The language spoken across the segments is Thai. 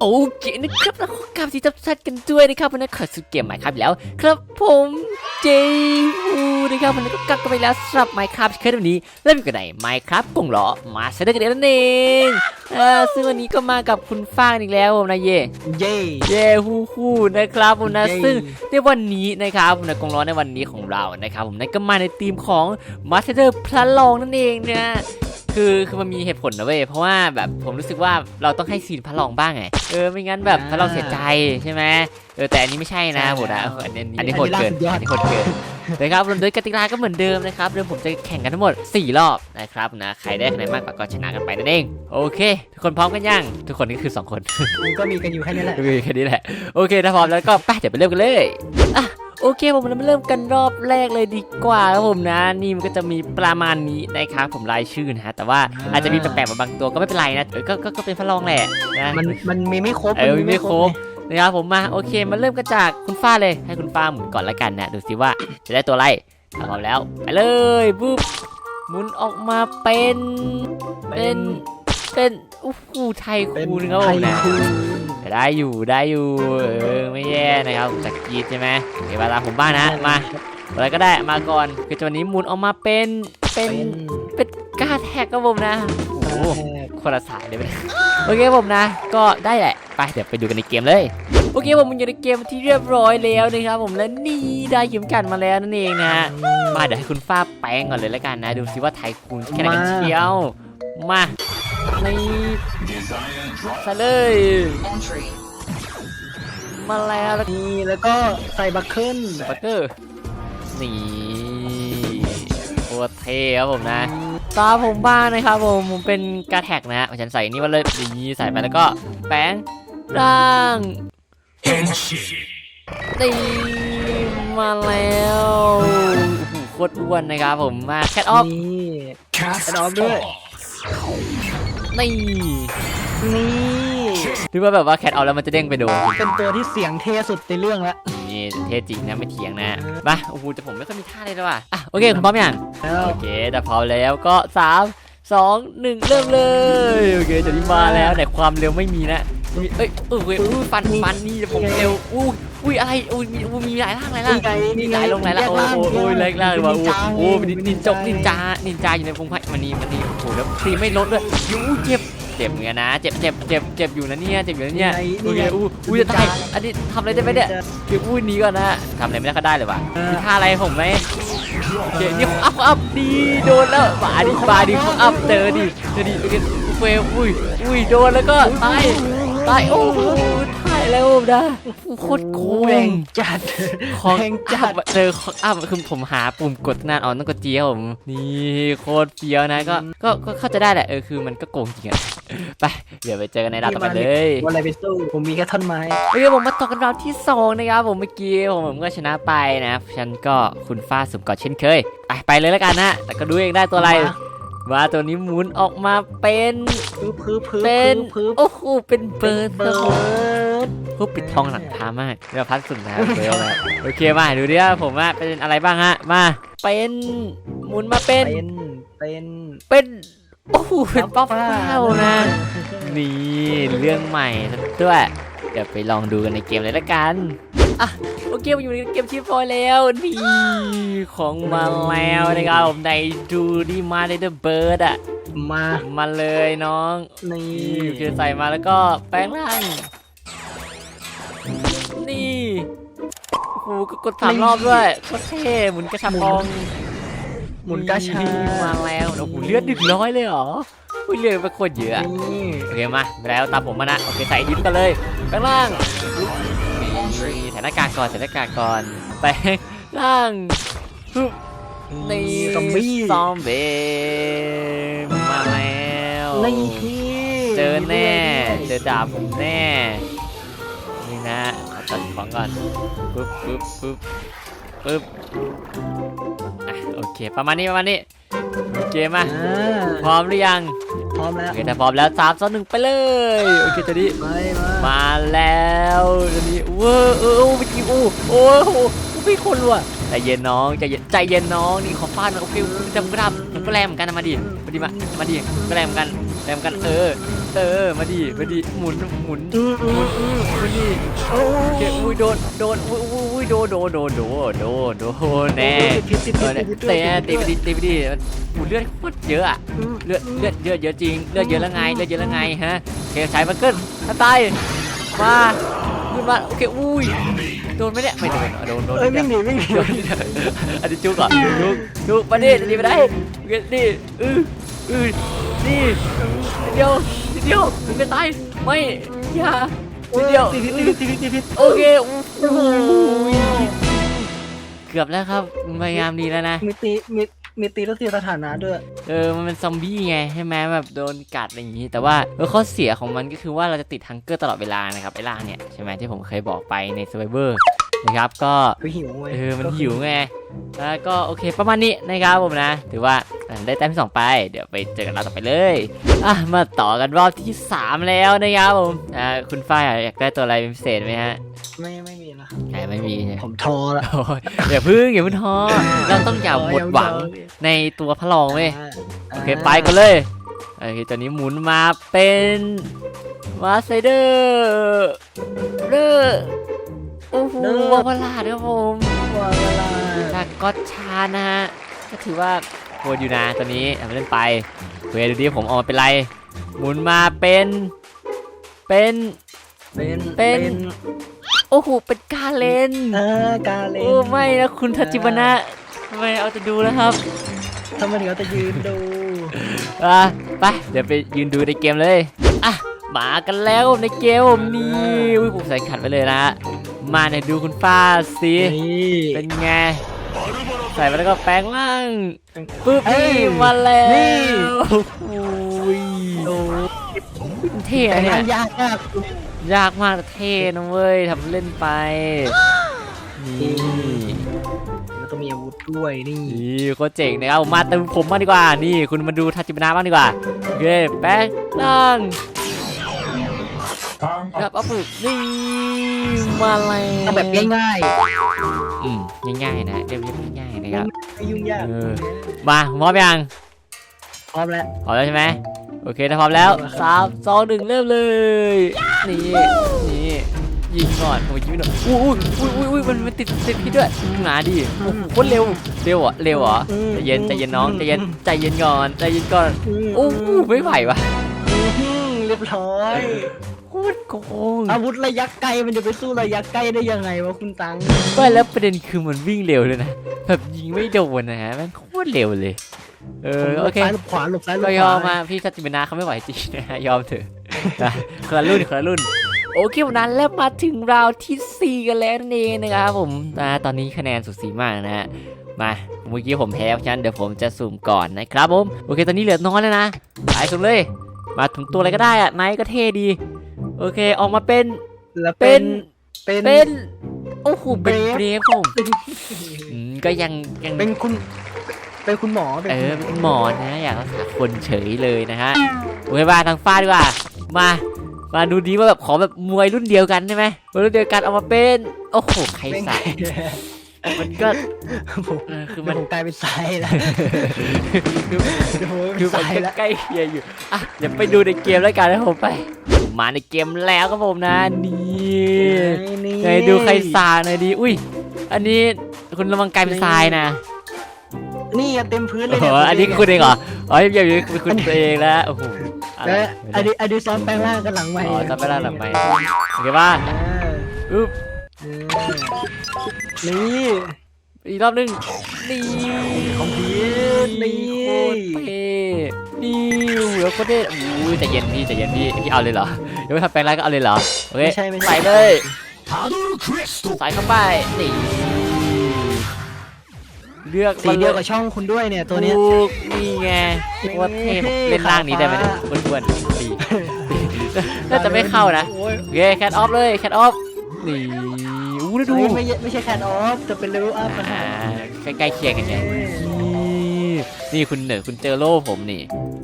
โอเคนะครับแล้วขอกราบที่ทับทัดกันด้วยนะครับวันนี้ขอสุดเกมใหม่ครับอีกแล้ว ครับผมเจฟูนะครับวันนี้ก็กลับกันไปแล้วสำหรับไมค์ครับเคยวันนี้เริ่มกันในไมค์ครับกงล้อมาเซตกันเองนั่นเองอ่าซึ่งวันนี้ก็มากับคุณฟ้างอีกแล้วผมนะเย่เย่เย่ฮู้ฮู้นะครับผมนะเย้ซึ่งในวันนี้นะครับผมนะกงล้อในวันนี้ของเรานะครับผมนั่นก็มาในธีมของมาสเตอร์พลันลองนั่นเองนะ คือคือมันมีเหตุผลนะเว้ยเพราะว่าแบบผมรู้สึกว่าเราต้องให้ซีนพระรองบ้างไงเออไม่งั้นแบบพระรองเสียใจใช่ไหมเออแต่อันนี้ไม่ใช่นะโหดนะอันนี้อันนี้โหดเกินอันนี้โหดเกินนะครับโดยกติกาก็เหมือนเดิมนะครับเดี๋ยวผมจะแข่งกันทั้งหมด 4 รอบนะครับนะใครได้คะแนนมากกว่าก็ชนะกันไปนั่นเองโอเค ทุกคนพร้อมกันยังทุกคนก็คือ 2 คนมันก็มีกันอยู่แค่นี้แหละโอเคแค่นี้แหละโอเคถ้าพร้อมแล้วก็ไปเดี๋ยวไปเริ่มกันเลยอะ โอเคผมเรามาเริ่มกันรอบแรกเลยดีกว่าครับผมนะ นี่มันก็จะมีประมาณนี้นะครับผมรายชื่อนะฮะแต่ว่าอาจจะมีแปลกๆมาบางตัวก็ไม่เป็นไรนะเออก็ก็ก็เป็นพระรองแหละนะมันมันมีไม่ครบเออมีไม่ครบนะครับผมมาโอเคมาเริ่มกันจากคุณฟ้าเลยให้คุณฟ้าหมุนก่อนละกันนะดูสิว่าจะได้ตัวอะไรถ้าพร้อมแล้วไปเลยปุ๊บหมุนออกมาเป็นเป็นเป็นอู้หูไทยเป็นคูณครับไทผมยนะคูณ ได้อยู่ได้อยู่เออไม่แย่นะครับจากกรีดใช่ไหมโอเคเวลาผมบ้างนะมาอะไรก็ได้มาก่อนคือตัวนี้หมุนออกมาเป็นเป็นเป็นเป็นกล้าแท็กครับผมนะโอ้โหคนละสายเลยไปโอเคผมนะ ก็ได้แหละไปเดี๋ยวไปดูกันในเกมเลยโอเคผมมันอยู่ในเกมที่เรียบร้อยแล้วนะครับผมและนี่ได้เข็มกัดมาแล้วนั่นเองนะมาเดี๋ยวให้คุณฟ้าแป้งก่อนเลยแล้วกันนะ ดูสิว่าไทยคูณแค่ไหนกันเชียวมานี่ ใส่เลยมาแล้วแล้วนี่แล้วก็ใส่บัคเคิลบัตเตอร์นี่โคตรเท่ครับผมนะตาผมบ้างนะครับผมผมเป็นกระแท็กนะฉันใส่นี่มาเลยนี่ใส่ไปแล้วก็แป้งร่างตีมาแล้วโอ้โหโคตรอ้วนนะครับผมมาแคทออฟนี่แคทออฟด้วย นี่ นี่นึกว่าแบบว่าแคทออฟแล้วมันจะเด้งไปโดน เป็นตัวที่เสียงเท่สุดในเรื่องละนี่เท่จริงนะไม่เถียงนะมาโอ้โหแต่ผมไม่ค่อยมีท่าเลยด้วยว่ะอะโอเคคุณพร้อมยังแล้วโอเคแต่พร้อมแล้วก็สามสองหนึ่งเริ่มเลย โอเคจะนี้มาแล้วแต่ความเร็วไม่มีนะ มีเอ้ยเออเว้ยอุ้ยฟันฟันนี่ผมเร็วอุ้ยอุ้ยอะไรอุ้ยมีอุ้ยมีหลายร่างหลายร่างไงมีหลายลงหลายร่างโอ้โหโอ้ยเล็กล่างเลยว่ะโอ้โหโอ้นินนินจกนินจานินจาอยู่ในพงไผ่มันนี่มันนี่โอ้โหแล้วครีมไม่ลดด้วยยูเจ็บเจ็บเหมือนกันนะเจ็บเจ็บเจ็บเจ็บอยู่นะเนี่ยเจ็บอยู่นะเนี่ยโอเคอู้อุ้ยจะตายอันนี้ทำอะไรได้ไหมเนี่ยเดี๋ยวอุ้ยหนีก่อนนะทำอะไรไม่ได้ก็ได้เลยว่ะมีท่าอะไรให้ผมไหมโอเคนี่ของอัพของอัพดีโดนแล้วบาดิบาดิของอัพเจอดิเจอดิโอเคเฟลอุ้ยอุ้ยโดนแล้วก็ตาย ตายโอ้โหตายแล้วนะโคตรโกแรงงจัดของแรงจัจับดเจอของอัพคือผมหาปุ่มกดนานอ๋อต้องกดจีครับผมนี่โคตรเฟี้ยวนะก็ก็ก็เข้าใจได้แหละเออคือมันก็โกงจริงอะไปเดี๋ยวไปเจอกันในดาวต่อไปเลยวันอะไรไปสู้ผมมีแค่ท่อนไม้โอเคผมมาต่อกันราวที่สองนะครับผมเมื่อกี้ผมผมก็ชนะไปนะฉันก็คุณฟ้าสุ่มก่อนเช่นเคยไปไปเลยแล้วกันนะแต่ก็ดูเองได้ตัวอะไร มาตัวนี้หมุนออกมาเป็นพื้นพื้นพื้นเป็นพื้นโอ้โหเป็นเบิร์ดเบิร์ดพวกปิดทองหลังพามากเดี๋ยวพัดสุ่มนะเบิร์ดนะโอเคมาดูดิว่าผมว่าเป็นอะไรบ้างฮะมาเป็นหมุนมาเป็นเป็นเป็นเป็นโอ้โหเป็นป๊อปป๊อปเป้าเป้านะนี่เรื่องใหม่ซะด้วยเดี๋ยวไปลองดูกันในเกมเลยละกันอะโอเคมาอยู่ในเกมที่พอยแล้วนี่ของมาแล้วนะครับผมในดูดีมาในเดอะเบิร์ดอะมามาเลยน้องนี่นี่โอเคใส่มาแล้วก็แปลงร่างนี่โอ้โหก็กดสามรอบด้วยโคตรเท่หมุนกระชับกองหมุนกระชานี่มาแล้วโอ้โหเลือดดึกร้อยเลยเหรอ อุ้ยเลือดไปโคตรเยอะอะนี่โอเคมาแล้วตามผมมานะโอเคใส่ยิ้มกันเลยแปลงร่างนี่ใส่หน้ากากก่อนใส่หน้ากากก่อนแปลงร่างฮึบนี่ซอมบี้ซอมบี้มาแล้วนี่เจอแน่เจอดาบผมแน่นี่นะเอาตัดของก่อนปึ๊บปึ๊บปึ๊บปึ๊บอะโอเคประมาณนี้ประมาณนี้โอเคมาอ่าพร้อมหรือยัง พร้อมแล้วโอเคถ้าพร้อมแล้วสามสองหนึ่งไปเลยโอเคตอนนี้ไปมามาแล้วตอนนี้เว้อเออเออเมื่อกี้อู้โอ้โหพี่คนรัวใจเย็นน้องใจเย็นใจเย็นน้องนี่ขอฟาดหนะโอเคจำกระทำผมก็แรงเหมือนกันนะมาดิมาดิมามาดิก็แรงเหมือนกัน แรมกันเออ เออ มาดิมาดิหมุนหมุนอืมอืมอืมมาดิโอ้เจ๊อุ้ยโดนโดนอุ้ยอุ้ยอุ้ยโดนโดนโดนโดนโดนโดนแน่ติดติดเอติอดเนี่ยติดเตะตีไปดิตีไปดิมันหูเลือดโคตรเยอะอะเลือดเลือดเยอะเยอะจริงเลือดเยอะแล้วไงเลือดเยอะแล้วไงฮะโอเคใช้มันขึ้นถ้าตายมาขึ้นมาโอเคอุ้ยโดนไหมเนี่ยไม่โดนโดนโดนเอ้ยวิ่งหนีวิ่งหนีโดนอันนี้จุกอะจุกจุกมาดิดีไปได้โอเคนี่อืออือ นี่นิดเดียวนิดเดียวมึงจะตายไม่อย่านิดเดียวติดติดติดติดติดติดโอเคโอ้โหเกือบแล้วครับพยายามดีแล้วนะมีตีมีมีตีแล้วเสียสถานะด้วยเออมันเป็นซอมบี้ไงใช่ไหมแบบโดนกัดอะไรอย่างนี้แต่ว่าเออข้อเสียของมันก็คือว่าเราจะติดฮังเกอร์ตลอดเวลานะครับไอ้ล่าเนี่ยใช่ไหมที่ผมเคยบอกไปใน s u r v i v o r นะครับก็คือหิวเว้ยเออมันหิวไงแล้วก็โอเคประมาณนี้นะครับผมนะ ถือว่าได้แต้มที่สองไป เดี๋ยวไปเจอกันเราต่อไปเลยอะมาต่อกันรอบที่3แล้วนะครับผมอ่าคุณฝ้ายอยากได้ตัวอะไรเป็นพิเศษไหมฮะไม่ไม่มีนะใช่ไม่มีใช่ไหมผมทอละโอ้ยอย่าพึ่งอย่าพึ่งท้อเราต้องอย่าหมดหวังในตัวพระรองเว้ยโอเคไปกันเลยโอเคตอนนี้หมุนมาเป็นมาสเดอร์เดอร์ โอ้โหวอลพลาดครับผมว่าเวลาจากก็อตชานะฮะก็ถือว่าโหดอยู่นะตอนนี้ทำเล่นไปเวดูดิผมออกมาเป็นไร หมุนมาเป็น เป็น เป็นเป็น โอ้โหเป็นกาเลน เออกาเลนโอ้ไม่นะคุณทัจิบานะทำไมเอาจะดูแล้วครับทำไมถึงเอาแต่ยืนดู อะไปเดี๋ยวไปยืนดูในเกมเลยอะมากันแล้วในเกมผมนี่อุ้ยผมใส่ขัดไปเลยนะฮะ มาเนี่ยดูคุณป้าสินี่เป็นไง ใส่ไปแล้วก็แปลงร่างเป็นปึ๊บเอ้นี่ยมาแล้วนี่อุ้ยดูเท่แต่นะเนี่งานยยากมากยากมากแต่เท่นะเว้ยทำเล่นไป นี่แล้วก็มีอาวุธด้วยนี่นี่โคตรเจ๋งนะครับผมมาเติมผมบ้างดีกว่า นี่คุณมาดูทัจิบานะบ้างดีกว่าโอเคแปลงร่าง ครับเอาฝึกนี่มาแล้วเอาแบบง่ายอืมง่ายๆนะเรียบๆง่ายๆนะครับๆไม่ยุ่งยากเออมาพร้อมยังพร้อมแล้วพร้อมแล้วใช่ไหมโอเคถ้าพร้อมแล้วสามสองหนึ่งเริ่มเลยนี่นี่ยิงก่อนโอ้ยยิงไม่โดนอุ้ยอุ้ยอุ้ยอุ้ยมันมันติดติดพี่ด้วยหนาดิโอ้โหโคตรเร็วเร็วเหรอะเร็วเหรอใจเย็นใจเย็นน้องใจเย็นใจเย็นก่อนใจเย็นก่อนมโอ้โหไม่ไหววะ อืมเรียบร้อยโค ตรโกงอาวุธระยะไกลมันจะไปสู้ระยะใกล้ได้ยังไงวะคุณตังไม่แล้วประเด็นคือมันวิ่งเร็วเลยนะแบบยิงไม่โดนนะฮะแมันโคตรเร็วเลย เออโอเคซ้ายหลบขวาหลบซ้ายหลบก็ขวายอมมาพี่ทัติบนาเขาไม่ไหวจริงนะฮะยอมเถอะนะคนละรุ่นคนละรุ่นโอเควันนั้นแล้วมาถึงราวที่ 4 กันแล้วนั่นเองนะครับผมนะตอนนี้คะแนนสุดสีมากนะฮะมาเมื่อกี้ผมแพ้เพราะฉะนั้นเดี๋ยวผมจะสุ่มก่อนนะครับผมโอเคตอนนี้เหลือน้อยแล้วนะไปสุ่มเลย มาถึงตัวอะไรก็ได้อะไนท์ก็เท่ดี โอเคออกมาเป็นแล้วเป็เป็นนเป็นเป็น โอ้โหเป็น Brave เบรฟผมอืมก็ยังยัง เป็นคุณ เป็นคุณหมอเป็นเอคุณอเป็นหมอนะ อยากรักษาคนเฉยเลยนะฮะโอเคมาทางฟ้าดีกว่า มา มาดูดีว่าแบบขอแบบมวยรุ่นเดียวกันใช่ไหมมวยรุ่นเดียวกันเอามาเป็น โอ้โห ใครเป็นใส่ มันก็ผมเออคือมัมันนผมกลายเป็นทรายแล้วคือเดี๋ยวผมคือเป็นมันทรายก็แล้วใกล้เคียงอยู่อะเดี๋ยวไปดูในเกมแล้วกันนะผมไปมาในเกมแล้วครับผมนะนี่นี่ไหนดูใครสาหน่อยดีอุ้ย อันนี้คุณระวังกลายเป็นทรายนะนี่อะเต็มพื้นเลโอ้ยโหเนี่ยอันนี้คุณเองเหรออ๋อยังอยู่เป็นคุณเองแล้วโอ้โหอะไรแล้วอันนี้อันนี้ซ้อมแปลงร่างกันหลังใหม่อ๋อจำไม่ได้หลังไม่โอเคป่ะ เอออุ๊บเออ นี่อีกรอบหนึงนี่ของพีชนี่โคตรเท่นี่เหลือโคตรเท่อู้ยใจเย็นพี่ใจเย็นพี่พี่เอาเลยเหรอยังไม่ทำแปลงร่างก็เอาเลยเหรอโอเคไม่ใช่ไม่ใช่ใส่เลยใส่เข้าไปนี่เลือกสีเดียวกับช่องคุณด้วยเนี่ยตัวเนี้ยถูกนี่ไงโคตรเท่ผมเล่นร่างนี้ได้ไหมเนี่ยอ้วนๆดีน่าจะไม่เข้านะโอ้ยโอเคแคทออฟเลยแคทออฟนี่ อู้แล้วดูไม่ใช่ไม่ใช่แคนออฟจะเป็นเลเวลอัพนะอ่าใกล้ๆเคียงกันไงนี่นี่คุณเหนือคุณเจอโล่ผมนี่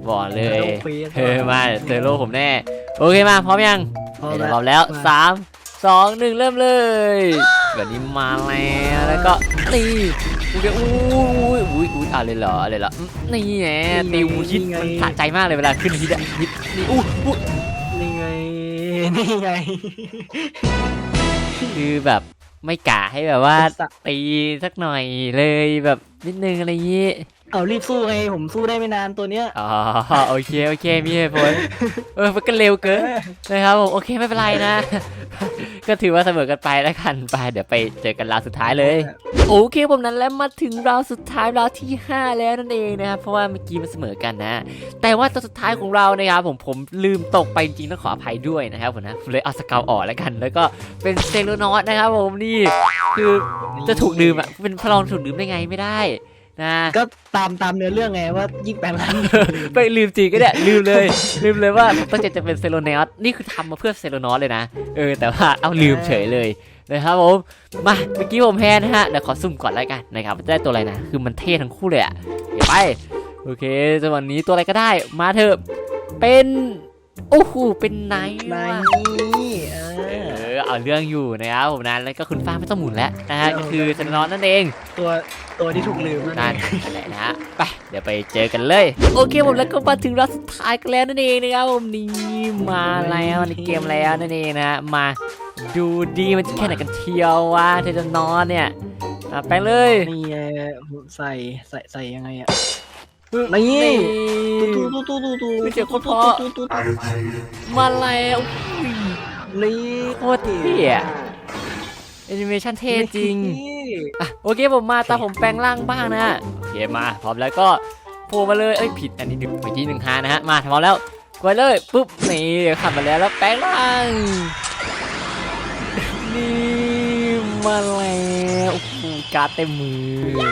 บอกเลยเออมาเจอโล่ผมแน่โอเคมาพร้อมยังพร้อมแล้วสามสองหนึ่งเริ่มเลยแบบนี้มาแล้วแล้วก็นี่โอเคอุ้ยอุ้ยอุ้ยอะไรเหรออะไรเหรอนี่ไงติวฮิตมันสะใจมากเลยเวลาขึ้นฮิตอะฮิตนี่อู้อู้นี่ไงนี่ไงคือแบบ ไม่กะให้แบบว่าสะตีสักหน่อยเลยแบบนิดนึงอะไรอย่างงี้ เอารีบสู้ไงผมสู้ได้ไม่นานตัวเนี้ยอ๋อโอเคโอเคมีเหตุผลเออมันก็เร็วเกินนะครับผมโอเคไม่เป็นไรนะ ก็ถือว่าเสมอกันไปแล้วกันไปเดี๋ยวไปเจอกันราวสุดท้ายเลยโอเคผมนั้นแล้วมาถึงราวสุดท้ายราวที่ 5 แล้วนั่นเองนะครับเพราะว่าเมื่อกี้มันเสมอกันนะ แต่ว่าตัวสุดท้ายของเรานะครับผมผมลืมตกไปจริงๆต้องขออภัยด้วยนะครับผมนะผมเลยเอาสเกลออกแล้วกัน แล้วก็เป็นเซโลนอสนะครับผมนี่คือจะถูกลืมอะเป็นพลองถูกลืมได้ไงไม่ได้ นะก็ตามตามเนื้อเรื่องไงว่ายิ่งแปลงร่างไปลืมจริงก็เนี่ยลืมเลย ลืมเลยว่าตั้งใจจะเป็นเซโลนอสนี่คือทำมาเพื่อเซโลนอสเลยนะเออแต่ว่าเอาลืมเฉยเลยนะครับผมมาเมื่อกี้ผมแพ้นะฮะเดี๋ยวขอซุ่มก่อนแล้วกันนะครับจะได้ตัวอะไรนะคือมันเท่ทั้งคู่เลยอะเดี๋ยวไปโอเคจังหวะนี้ตัวอะไรก็ได้มาเถอะเป็นโอ้โหเป็นไนท์ในว่ะนี่เอเอออ เอาเรื่องอยู่นะครับผมนะแล้วก็คุณฟ้าไม่ต้องหมุนแล้วนะฮะก็คือเซโลนอสนั่นเองตัวตัวที่ถูกลืมนั่นนั่นเองแหละนะฮะไปเดี๋ยวไปเจอกันเลย โอเคผมแล้วก็มาถึงรอบสุดท้ายกันแล้วนั่นเองนะครับผมนี่มาแล้วในเกมแล้วนั่นเองนะฮะมาดูดีมันจะแค่ไหนกันเที่ยววะเทจะนอนเนี่ยอะไปเลยนี่ไงใส่ใส่ใส่ยังไงอะนี่นี่ตู้ตู้ตู้ตู้ตู้ไม่เจอโคตรเพราะตู้ตู้มาแล้วอุ้ย นี่โคตรเท่อะแอนิเมชันเท่จริงนี่อะโอเคผมมาตามผมแปลงร่างบ้างนะโอเคมาพร้อมแล้วก็โผล่มาเลยเอ้ยผิดอันนี้หนึ่งเมื่อกี้หนึ่งหานะฮะมาพร้อมแล้วกดเลยปุ๊บนี่ขับมาแล้วแล้วแปลงร่างนี่มาแล้วโอ้โหการ์ดเต็มมือ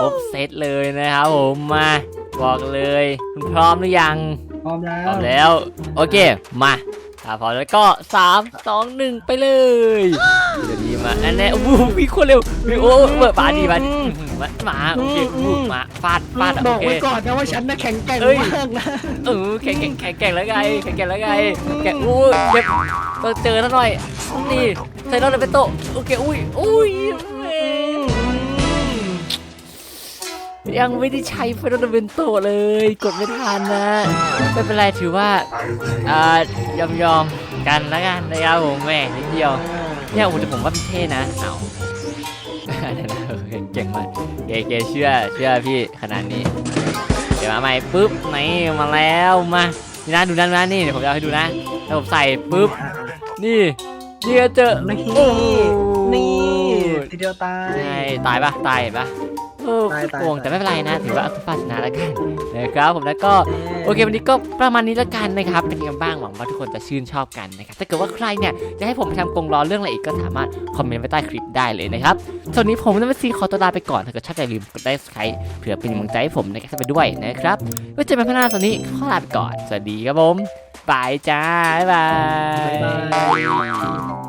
ครบเซตเลยนะครับผมมาบอกเลยคุณพร้อมหรือยังพร้อมแล้พร้อวมแล้ว โอเค มา ถ้าพร้อมแล้วก็สามสองหนึ่งไปเลยเดี๋ยวดีมาอันนี้โอ้โหมีคนเร็วมีโอ้เปิดปาดีมาอื้อหือมามาโอเคอู้มาฟาดฟาดบโออกเคไว้ก่อนนะว่าฉันน่ะแข็งแกร่งเอ้ยมากนะเออแข่งแข่งแข่งแข่งแล้วไงแข่งแข่งแล้วไงแข่งอู้เจ็บต้องเจอแล้วหน่อยนี่ใส่รถเลยเป็นโตะโอเคอุ้ยอุ้ย ยังไม่ได้ใช้ไฟนอลเวนโตเลย กดไม่ทันนะ ไม่เป็นไรถือว่าอ่ายอมยอมๆกันแล้วกันนะครับผมแหม่นิดเดียวเนี่ยโอ้โหแต่ผมว่าพี่เท่นะเอาเดี๋ยวนะเก่งมากเกเกเชื่อเชื่อพี่ขนาดนี้ เดี๋ยวมาใหม่ปุ๊บนี่มาแล้วมานี่นะดูนั่นนะนี่เดี๋ยวผมจะเอาให้ดูนะแล้วผมใส่ปุ๊บนี่นี่ก็เจอนี่โอ้โหนี่ทีเดียวตายใช่ตายปะตายเห็นปะเออตายตายโกงแต่ไม่เป็นไรนะ ถือว่าอัลฟาชนะแล้วกันนะครับผมแล้วก็โอเควันนี้ก็ประมาณนี้แล้วกันนะครับเป็นยังไงบ้างหวังว่าทุกคนจะชื่นชอบกันนะครับถ้าเกิดว่าใครเนี่ยจะให้ผมไปทำกรงล้อเรื่องอะไรอีกก็สามารถคอมเมนต์ไว้ใต้คลิปได้เลยนะครับส่วนนี้ผมนัทซีขอตัวลาไปก่อนถ้าเกิดชอบอย่าลืมกดไลค์ไครเผื่อเป็นกำลังใจให้ผมนะครับไปด้วยนะครับไว้เจอกันพัฒนาส่วนนี้ขอลาไปก่อนสวัสดีครับผมบายจ้าบ๊ายบาบ๊ายบายย